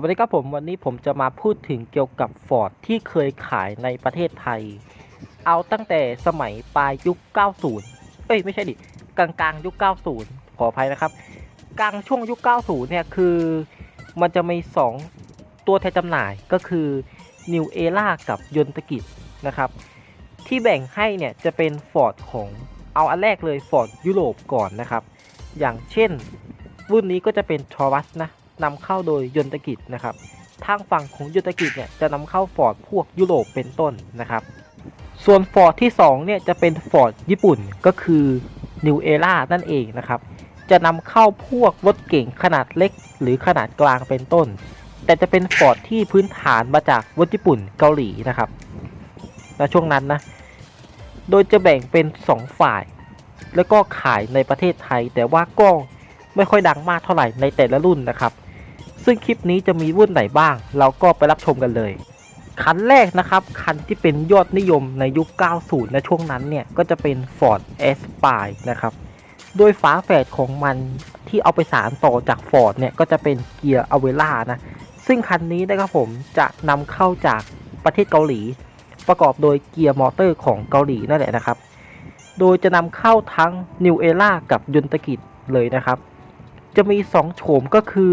วัสดีครับผมวันนี้ผมจะมาพูดถึงเกี่ยวกับ Ford ที่เคยขายในประเทศไทย เอาตั้งแต่สมัยปลายยุค 90 เอ้ยไม่ใช่ดิกลางกลางยุค 90 ขออภัยนะครับ กลางช่วงยุค 90 เนี่ยคือมันจะมี 2 ตัวแทนจำหน่ายก็คือ New Era กับยนตกิจนะครับ ที่แบ่งให้เนี่ยจะเป็น Ford ของเอาอันแรกเลย Ford ยุโรปก่อนนะครับ อย่างเช่น รุ่นนี้ก็จะเป็น Taurus นะ นำเข้าโดยยนตกิจนะครับ ทางฝั่งของยนตกิจเนี่ยจะนำเข้า Ford พวกยุโรปเป็นต้นนะครับ ส่วน Ford ที่2เนี่ยจะเป็น Ford ญี่ปุ่นก็คือ New Era นั่นเองนะครับ จะนำเข้าพวกรถเก่งขนาดเล็ก หรือขนาดกลางเป็นต้น แต่จะเป็น Ford ที่พื้นฐานมาจากรถญี่ปุ่นเกาหลีนะครับณช่วงนั้นนะ โดยจะแบ่งเป็น 2 ฝ่าย แล้วก็ขายในประเทศไทย แต่ว่าก็ไม่ค่อยดังมากเท่าไหร่ในแต่ละรุ่นนะครับ ซึ่งคลิปนี้จะมีรุ่นไหนบ้าง เราก็ไปรับชมกันเลย คันแรกนะครับ คันที่เป็นยอดนิยมในยุค 90 ในช่วงนั้นเนี่ย ก็จะเป็น Ford Aspire นะครับ โดยฝาแฝดของมันที่เอาไปสารต่อจาก Ford เนี่ย ก็จะเป็นเกียร์อเวล่านะ ซึ่งคันนี้นะครับผมจะนำเข้าจากประเทศเกาหลี ประกอบโดยเกียร์มอเตอร์ของเกาหลีนั่นแหละนะครับ โดยจะนำเข้าทั้ง New Era กับยุนตกิจเลยนะครับ จะมี 2 โฉมก็คือ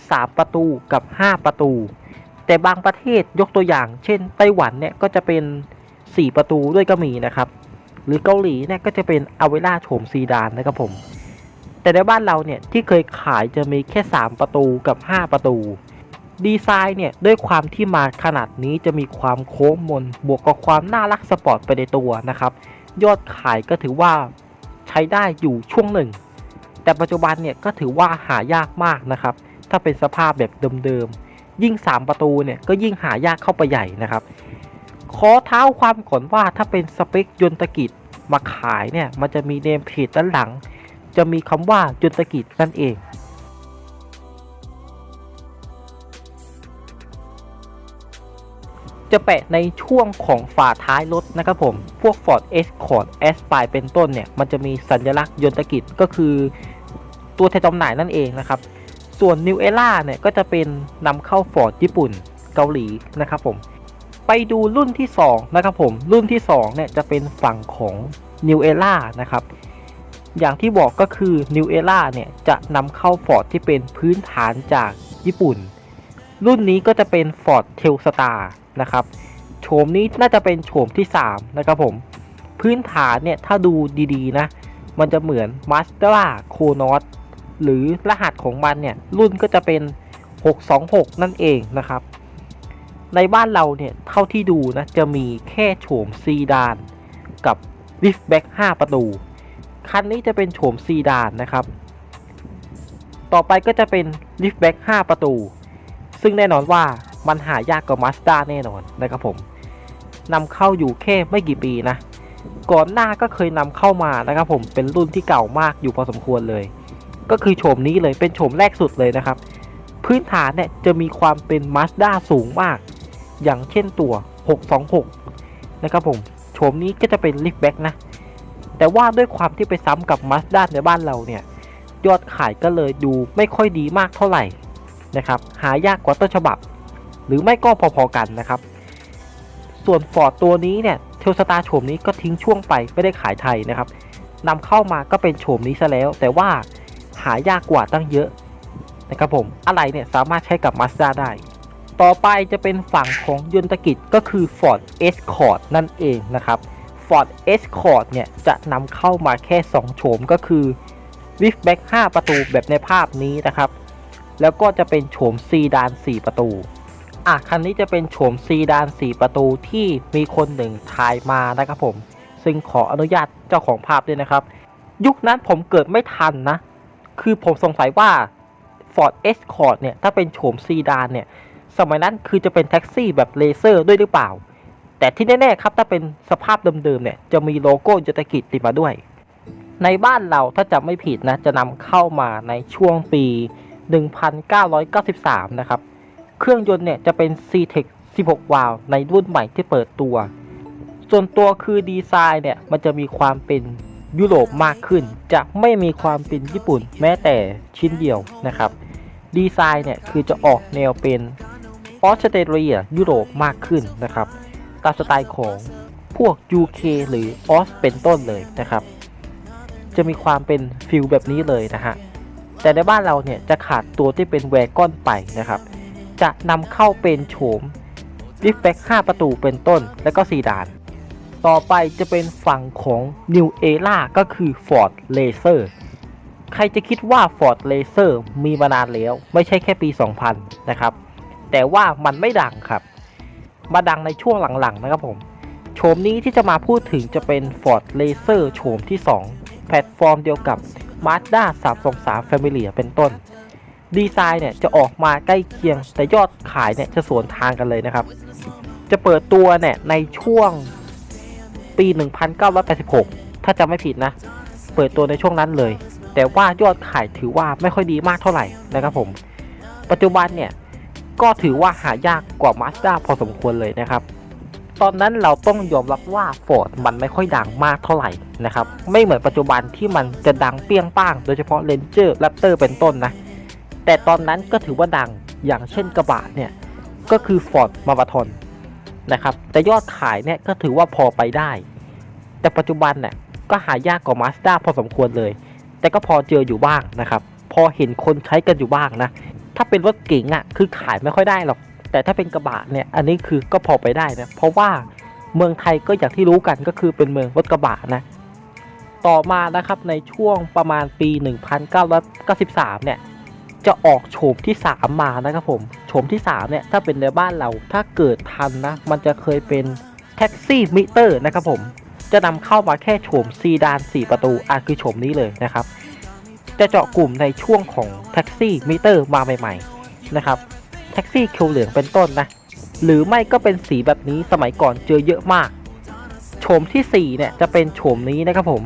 3 ประตูกับ 5 ประตู แต่บางประเทศยกตัวอย่าง เช่น ไต้หวันเนี่ยก็จะเป็น 4 ประตูด้วยก็มีนะครับ หรือเกาหลีเนี่ยก็จะเป็นอเวล่าโฉมซีดานนะครับผม แต่ในบ้านเราเนี่ยที่เคยขายจะมีแค่ 3 ประตูกับ 5 ประตู ดีไซน์เนี่ยด้วยความที่มาขนาดนี้จะมีความโค้งมน บวกกับความน่ารักสปอร์ตไปในตัวนะครับ ยอดขายก็ถือว่าใช้ได้อยู่ช่วงหนึ่งแต่ปัจจุบันเนี่ยก็ถือว่าหายากมากนะครับ ถ้าเป็นสภาพแบบเดิมๆ ยิ่ง 3 ประตูเนี่ยก็ยิ่งหายากเข้าไปใหญ่นะครับ ขอเท้าความก่อนว่าถ้าเป็นสเปคยนตกิจมาขายเนี่ยมันจะมีเนมเพจด้านหลัง จะมีคำว่ายนตกิจนั่นเองจะแปะในช่วงของฝาท้ายรถนะครับผม พวก Ford Escort Aspire เป็นต้นเนี่ย มันจะมีสัญลักษณ์ยนตกิจก็คือตัวแทนจำหน่ายนั่นเองนะครับ ส่วน New Era เนี่ยก็จะเป็นนำเข้า Ford ญี่ปุ่นเกาหลีนะครับผม ไปดูรุ่นที่ 2 นะครับผม รุ่นที่2เนี่ยจะเป็นฝั่งของ New Era นะครับ อย่างที่บอกก็คือ New Era เนี่ยจะนำเข้า Ford ที่เป็นพื้นฐานจากญี่ปุ่น รุ่นนี้ก็จะเป็น Ford Telstar นะครับโฉมนี้น่าจะเป็นโฉมที่ 3 นะครับผม พื้นฐานเนี่ยถ้าดูดีๆนะ มันจะเหมือน Mazda c o n o s หรือรหัสของมันเนี่ยรุ่นก็จะเป็น 626 นั่นเองนะครับ ในบ้านเราเนี่ยเท่าที่ดูนะจะมีแค่โฉมซีดานกับ Liftback 5ประตู คันนี้จะเป็นโฉมซีดานนะครับ ต่อไปก็จะเป็น Liftback 5ประตู ซึ่งแน่นอนว่ามันหายากกว่า Mazda แน่นอนนะครับผมนำเข้าอยู่แค่ไม่กี่ปีนะ ก่อนหน้าก็เคยนำเข้ามานะครับผมเป็นรุ่นที่เก่ามากอยู่พอสมควรเลย ก็คือโฉมนี้เลยเป็นโฉมแรกสุดเลยนะครับ พื้นฐานเนี่ยจะมีความเป็น Mazda สูงมาก อย่างเช่นตัว 626 นะครับผมโฉมนี้ก็จะเป็น Liftback นะ แต่ว่าด้วยความที่ไปซ้ำกับ Mazda ในบ้านเราเนี่ย ยอดขายก็เลยดูไม่ค่อยดีมากเท่าไหร่นะครับ หายากกว่าต้นฉบับ หรือไม่ก็พอๆกันนะครับ ส่วน Ford ตัวนี้เนี่ยเทลสตาร์โฉมนี้ก็ทิ้งช่วงไปไม่ได้ขายไทยนะครับนำเข้ามาก็เป็นโฉมนี้ซะแล้ว แต่ว่า หายากกว่าตั้งเยอะนะครับผมอะไรเนี่ยสามารถใช้กับ Mazda ได้ ต่อไปจะเป็นฝั่งของยนตกิจก็คือ Ford Escort นั่นเองนะครับ Ford Escort เนี่ยจะนำเข้ามาแค่ 2 โฉมก็คือ Liftback 5 ประตูแบบในภาพนี้นะครับ แล้วก็จะเป็นโฉมซีดาน 4 ประตูอะคันนี้จะเป็นโฉมซีดาน 4 ประตูที่มีคนหนึ่งถ่ายมานะครับผม ซึ่งขออนุญาตเจ้าของภาพด้วยนะครับ ยุคนั้นผมเกิดไม่ทันนะ คือผมสงสัยว่า Ford Escort เนี่ย ถ้าเป็นโฉมซีดานเนี่ย สมัยนั้นคือจะเป็นแท็กซี่แบบเลเซอร์ด้วยหรือเปล่า แต่ที่แน่ๆครับถ้าเป็นสภาพเดิมๆเนี่ย จะมีโลโก้ยนตกิจติดมาด้วย ในบ้านเราถ้าจำไม่ผิดนะ จะนำเข้ามาในช่วงปี 1993 นะครับ เครื่องยนต์เนี่ยจะเป็น C-Tech 16 วาล์วในรุ่นใหม่ที่เปิดตัว ส่วนตัวคือดีไซน์เนี่ยมันจะมีความเป็น ยุโรปมากขึ้น จะไม่มีความเป็นญี่ปุ่นแม้แต่ชิ้นเดียวนะครับ ดีไซน์เนี่ยคือจะออกแนวเป็นออสเตรเลียยุโรปมากขึ้นนะครับ ตามสไตล์ของพวก UK หรือออสเป็นต้นเลยนะครับ จะมีความเป็นฟิลแบบนี้เลยนะฮะ แต่ในบ้านเราเนี่ยจะขาดตัวที่เป็นแวร์ก้อนไปนะครับ จะนำเข้าเป็นโฉมดิฟแบ็ก5ประตูเป็นต้น และก็ซีดาน ต่อไปจะเป็นฝั่งของ New Era ก็คือ Ford Racer ใครจะคิดว่า Ford Racer มีมานานแล้ว ไม่ใช่แค่ปี 2000 นะครับ แต่ว่ามันไม่ดังครับ มาดังในช่วงหลังๆ นะครับผม โฉมนี้ที่จะมาพูดถึงจะเป็น Ford Racer โฉมที่ 2 แพลตฟอร์มเดียวกับ Mazda 323 Familia เป็นต้น ดีไซน์เนี่ยจะออกมาใกล้เคียง แต่ยอดขายเนี่ยจะสวนทางกันเลยนะครับ จะเปิดตัวเนี่ยในช่วง ปี 1986 ถ้าจำไม่ผิดนะ เปิดตัวในช่วงนั้นเลย แต่ว่ายอดขายถือว่าไม่ค่อยดีมากเท่าไหร่นะครับผม ปัจจุบันเนี่ย ก็ถือว่าหายากกว่า Mazda พอสมควรเลยนะครับ ตอนนั้นเราต้องยอมรับว่า Ford มันไม่ค่อยดังมากเท่าไหร่นะครับ ไม่เหมือนปัจจุบันที่มันจะดังเปี้ยงป้าง โดยเฉพาะ Ranger Raptor เป็นต้นนะ แต่ตอนนั้นก็ถือว่าดัง อย่างเช่นกระบะเนี่ย ก็คือ Ford Marathon นะครับ แต่ยอดขายเนี่ยก็ถือว่าพอไปได้ แต่ปัจจุบันเนี่ยก็หายากกว่า Mazda พอสมควรเลย แต่ก็พอเจออยู่บ้างนะครับ พอเห็นคนใช้กันอยู่บ้างนะ ถ้าเป็นรถเก๋งอะคือขายไม่ค่อยได้หรอก แต่ถ้าเป็นกระบะเนี่ยอันนี้คือก็พอไปได้นะ เพราะว่าเมืองไทยก็อย่างที่รู้กันก็คือเป็นเมืองรถกระบะนะ ต่อมานะครับในช่วงประมาณปี 1993 เนี่ย จะออกโฉมที่ 3 มานะครับผมโฉมที่ 3 เนี่ย ถ้าเป็นในบ้านเราถ้าเกิดทันนะ มันจะเคยเป็นแท็กซี่มิเตอร์นะครับผม จะนำเข้ามาแค่โฉมซีดาน 4 ประตูอะคือโฉมนี้เลยนะครับ จะเจาะกลุ่มในช่วงของแท็กซี่มิเตอร์มาใหม่ๆนะครับแท็กซี่เขียวเหลืองเป็นต้นนะ หรือไม่ก็เป็นสีแบบนี้สมัยก่อนเจอเยอะมากโฉมที่ 4 เนี่ยจะเป็นโฉมนี้นะครับผม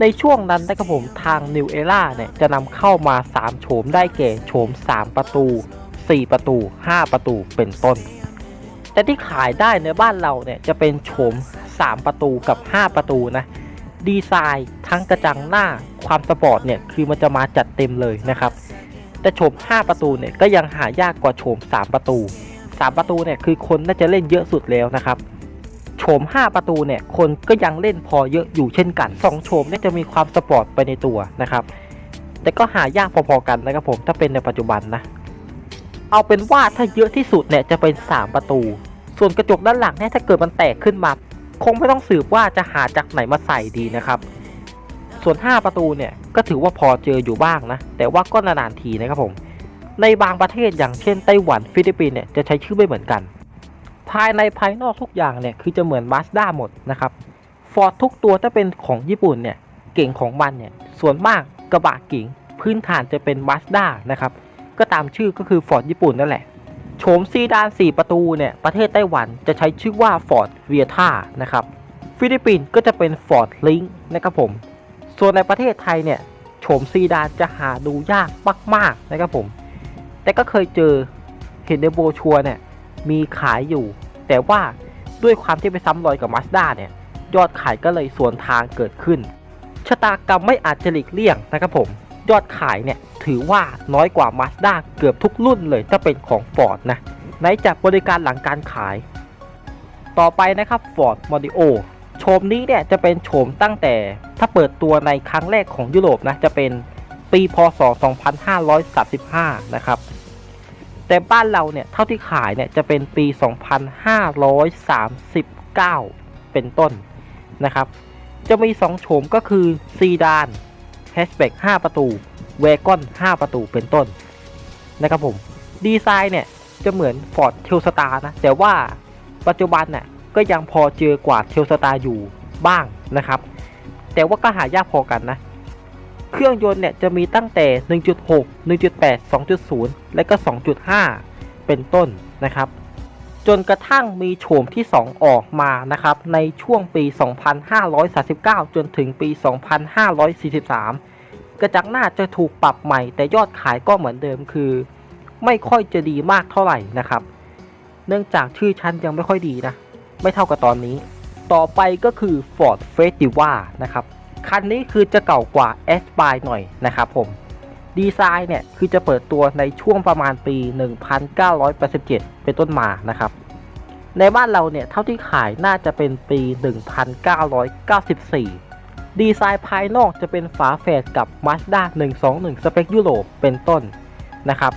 ในช่วงนั้นนะครับผมทาง New Era เนี่ยจะนำเข้ามา 3 โฉมได้แก่โฉม 3 ประตู 4 ประตู 5 ประตูเป็นต้น แต่ที่ขายได้ในบ้านเราเนี่ยจะเป็นโฉม 3 ประตูกับ 5 ประตูนะดีไซน์ทั้งกระจังหน้าความสปอร์ตเนี่ยคือมันจะมาจัดเต็มเลยนะครับแต่โฉม 5 ประตูเนี่ยก็ยังหายากกว่าโฉม 3 ประตู 3 ประตูเนี่ยคือคนน่าจะเล่นเยอะสุดแล้วนะครับ โฉม 5 ประตูเนี่ยคนก็ยังเล่นพอเยอะอยู่เช่นกัน 2 โฉมเนี่ยจะมีความสปอร์ตไปในตัวนะครับ แต่ก็หายากพอๆกันนะครับผมถ้าเป็นในปัจจุบันนะ เอาเป็นว่าถ้าเยอะที่สุดเนี่ยจะเป็น 3 ประตู ส่วนกระจกด้านหลังเนี่ยถ้าเกิดมันแตกขึ้นมา คงไม่ต้องสืบว่าจะหาจากไหนมาใส่ดีนะครับ ส่วน 5 ประตูเนี่ยก็ถือว่าพอเจออยู่บ้างนะ แต่ว่าก็นานๆทีนะครับผม ในบางประเทศอย่างเช่นไต้หวันฟิลิปปินส์เนี่ยจะใช้ชื่อไม่เหมือนกัน ภายในภายนอกทุกอย่างเนี่ยคือจะเหมือน Mazda หมดนะครับฟอร์ดทุกตัวถ้าเป็นของญี่ปุ่นเนี่ยเก่งของมันเนี่ยส่วนมากกระบะเก่งพื้นฐานจะเป็น Mazda นะครับก็ตามชื่อก็คือ Ford ญี่ปุ่นนั่นแหละโฉมซีดาน 4 ประตูเนี่ยประเทศไต้หวันจะใช้ชื่อว่า Ford v i e t a นะครับฟิลิปปินส์ก็จะเป็น Ford Link นะครับผม ส่วนในประเทศไทยเนี่ยโฉมซีดานจะหาดูยากมากๆนะครับผม แต่ก็เคยเจอเห็นในโบชัวเนี่ย มีขายอยู่ แต่ว่าด้วยความที่ไปซ้ำรอยกับ Mazda เนี่ย ยอดขายก็เลยสวนทางเกิดขึ้น ชะตากรรมไม่อาจจะหลีกเลี่ยงนะครับผม ยอดขายเนี่ยถือว่าน้อยกว่า Mazda เกือบทุกรุ่นเลยถ้าเป็นของ Ford นะไหนจากบริการหลังการขาย ต่อไปนะครับ Ford Mondeo โฉมนี้เนี่ยจะเป็นโฉมตั้งแต่ถ้าเปิดตัวในครั้งแรกของยุโรปนะจะเป็นปีพศ 2535 นะครับ แต่บ้านเราเนี่ยเท่าที่ขายเนี่ยจะเป็นปี 2539 เป็นต้นนะครับ จะมี 2 โฉมก็คือซีดานแฮชแบ็ก5ประตูเวกอน 5 ประตูเป็นต้นนะครับผม ดีไซน์เนี่ยจะเหมือน Ford t e l s t a r นะ แต่ว่าปัจจุบันเนี่ยก็ยังพอเจอกว่า t e l s t a r อยู่บ้างนะครับ แต่ว่าก็หายากพอกันนะ เครื่องยนต์เนี่ยจะมีตั้งแต่ 1.6 1.8 2.0 และก็ 2.5 เป็นต้นนะครับ จนกระทั่งมีโฉมที่ 2 ออกมานะครับ ในช่วงปี 2539 จนถึงปี 2543 กระจังหน้าจะถูกปรับใหม่ แต่ยอดขายก็เหมือนเดิมคือ ไม่ค่อยจะดีมากเท่าไหร่นะครับ เนื่องจากชื่อชั้นยังไม่ค่อยดีนะ ไม่เท่ากับตอนนี้ ต่อไปก็คือ Ford f e s t i v a นะครับ คันนี้คือจะเก่ากว่า s p i หน่อยนะครับผมดดีไซน์เนี่ยคือจะเปิดตัวในช่วงประมาณปี 1987 เป็นต้นมานะครับ ในบ้านเราเนี่ยเท่าที่ขายน่าจะเป็นปี 1994 ดีไซน์ภายนอกจะเป็นฝาแฝดกับ Mazda 121 สเปคยุโรปเป็นต้นนะครับ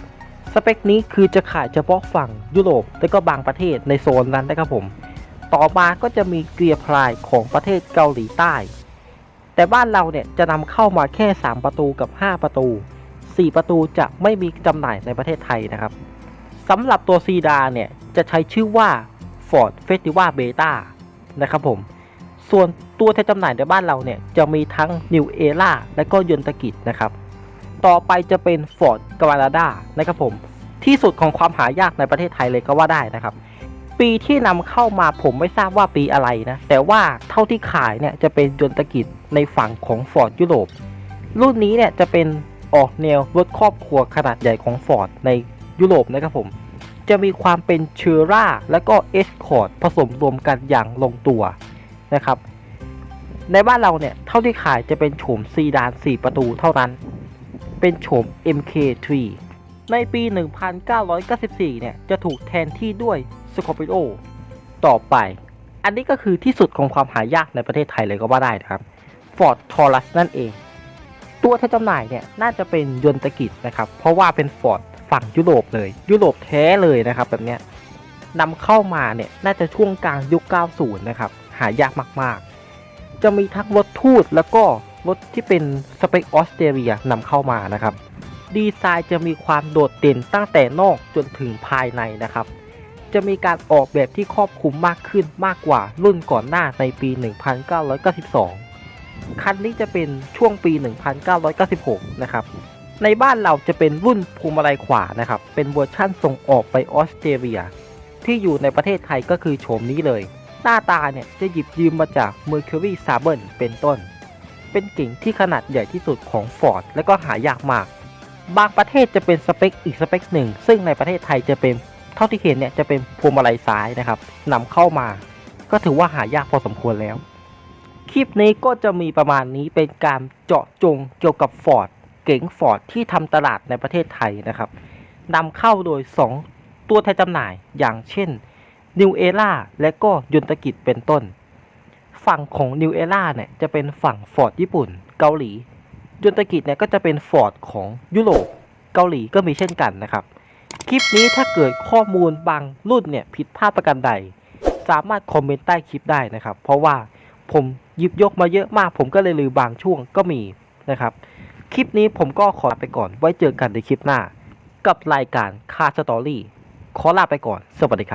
สเปคนี้คือจะขายเฉพาะฝั่งยุโรปและก็บางประเทศในโซนนั้นนะครับผม ต่อมาก็จะมีเกียร์พลายของประเทศเกาหลีใต้ แต่บ้านเราเนี่ยจะนำเข้ามาแค่ 3 ประตูกับ 5 ประตู 4 ประตูจะไม่มีจำหน่ายในประเทศไทยนะครับสำหรับตัวซีดานเนี่ยจะใช้ชื่อว่า Ford Festival Beta นะครับผม ส่วนตัวแทนจำหน่ายในบ้านเราเนี่ยจะมีทั้ง New Era และก็ยนตกิจนะครับ ต่อไปจะเป็น Ford g r a n a d a นะครับผม ที่สุดของความหายากในประเทศไทยเลยก็ว่าได้นะครับ ปีที่นำเข้ามาผมไม่ทราบว่าปีอะไรนะ แต่ว่าเท่าที่ขายเนี่ยจะเป็นยนตกิจในฝั่งของ Ford ยุโรป รุ่นนี้เนี่ยจะเป็นออกแนวรถครอบครัวขนาดใหญ่ของ Ford ในยุโรปนะครับผม จะมีความเป็นเชอร่าและก็เอสคอร์ดผสมรวมกันอย่างลงตัวนะครับ ในบ้านเราเนี่ยเท่าที่ขายจะเป็นโฉมซีดาน 4 ประตูเท่านั้น เป็นโฉม MK3 ในปี 1994 เนี่ยจะถูกแทนที่ด้วย Scorpio ต่อไป อันนี้ก็คือที่สุดของความหายากในประเทศไทยเลยก็ว่าได้นะครับ Ford Taurus นั่นเอง ตัวแทนจำหน่ายเนี่ยน่าจะเป็นยนตกิจนะครับ เพราะว่าเป็น Ford ฝั่งยุโรปเลย ยุโรปแท้เลยนะครับแบบเนี้ยนำเข้ามาเนี่ยน่าจะช่วงกลางยุค 90 นะครับ หายากมากๆ จะมีทั้งรถทูตแล้วก็รถที่เป็นสเปคออสเตรเลียนำเข้ามานะครับ ดีไซน์จะมีความโดดเด่นตั้งแต่นอกจนถึงภายในนะครับ จะมีการออกแบบที่ครอบคลุมมากขึ้นมากกว่ารุ่นก่อนหน้าในปี 1992 คันนี้จะเป็นช่วงปี 1996 นะครับ ในบ้านเราจะเป็นรุ่นพวงมาลัยขวานะครับ เป็นเวอร์ชั่นส่งออกไปออสเตรเลีย ที่อยู่ในประเทศไทยก็คือโฉมนี้เลย หน้าตาเนี่ยจะหยิบยืมมาจาก Mercury s a b e r เป็นต้น เป็นเก่งที่ขนาดใหญ่ที่สุดของ Ford และก็หายากมาก บางประเทศจะเป็นสเปคอีกสเปคหนึ่ง ซึ่งในประเทศไทยจะเป็น เท่าที่เห็นเนี่ยจะเป็นพวงมาลัยซ้ายนะครับนำเข้ามา ก็ถือว่าหายากพอสมควรแล้ว คลิปนี้ก็จะมีประมาณนี้เป็นการเจาะจงเกี่ยวกับ Ford เก๋ง Ford ที่ทำตลาดในประเทศไทยนะครับนำเข้าโดย 2 ตัวแทนจำหน่ายอย่างเช่น New Era และก็ยนตกิจเป็นต้น ฝั่งของ New Era เนี่ยจะเป็นฝั่ง Ford ญี่ปุ่น เกาหลี ยนตกิจเนี่ยก็จะเป็น Ford ของยุโรปเกาหลีก็มีเช่นกันนะครับ คลิปนี้ถ้าเกิดข้อมูลบางรุ่นเนี่ยผิดพลาดประการใด สามารถคอมเมนต์ใต้คลิปได้นะครับ เพราะว่าผมหยิบยกมาเยอะมาก ผมก็เลยลืมบางช่วงก็มีนะครับ คลิปนี้ผมก็ขอลาไปก่อนไว้เจอกันในคลิปหน้า กับรายการคาสตอรี่ขอลาไปก่อน สวัสดีครับ